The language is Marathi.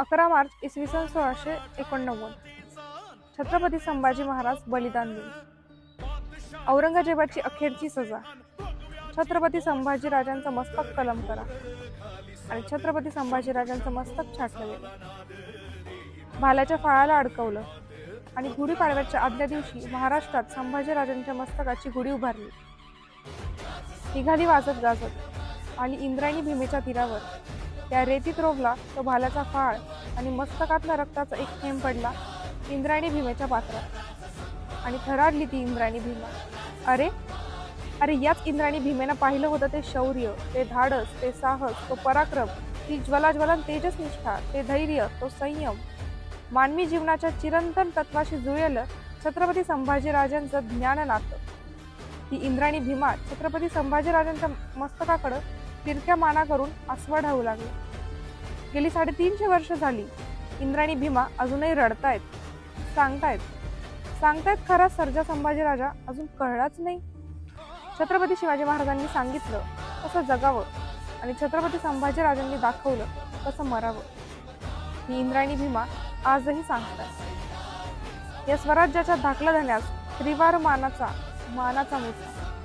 अकरा मार्च इसवी सन सोळाशे एकोणनव्वद. छत्रपती संभाजी महाराज बलिदान दिन. औरंगजेबाची अखेरची सजा. छत्रपती संभाजी राजांचं मस्तक कलम करा. आणि छत्रपती संभाजी राजांचं मस्तक छाटलं गेलं भाल्याच्या फाळाला अडकवलं. आणि गुढीपाडव्याच्या आदल्या दिवशी महाराष्ट्रात संभाजी राजांच्या मस्तकाची गुढी उभारली. निघाली वाजत गाजत आणि इंद्रायणी भीमेच्या तीरावर त्या रेतीत रोवला तो भाल्याचा फाळ आणि मस्तकातला रक्ताचा एक थेंब पडला इंद्रायणी भीमेच्या पात्रात. आणि थरारली ती इंद्रायणी भीमा. अरे अरे याच इंद्राणी भीमेनं पाहिलं होतं ते शौर्य ते धाडस ते साहस तो पराक्रम ती ज्वलाज्वलन तेजस निष्ठा ते धैर्य तो संयम. मानवी जीवनाच्या चिरंतन तत्वाशी जुळलेलं छत्रपती संभाजीराजांचं ज्ञान नातं ती इंद्राणी भीमा छत्रपती संभाजीराजांच्या मस्तकाकडं तिरक्या माना करून आसवा ढावू लागले. गेली साडेतीनशे वर्ष झाली. इंद्रायणी भीमा अजूनही रडतायत सांगतायत. सांगतायत खरा सर्जा संभाजीराजा अजून कळलाच नाही. छत्रपती शिवाजी महाराजांनी सांगितलं कसं जगावं आणि छत्रपती संभाजी राजांनी दाखवलं कसं मरावं. ही इंद्रायणी भीमा आजही सांगतात. या स्वराज्याच्या धाकला धन्यास त्रिवार मानाचा मानाचा मुद्दा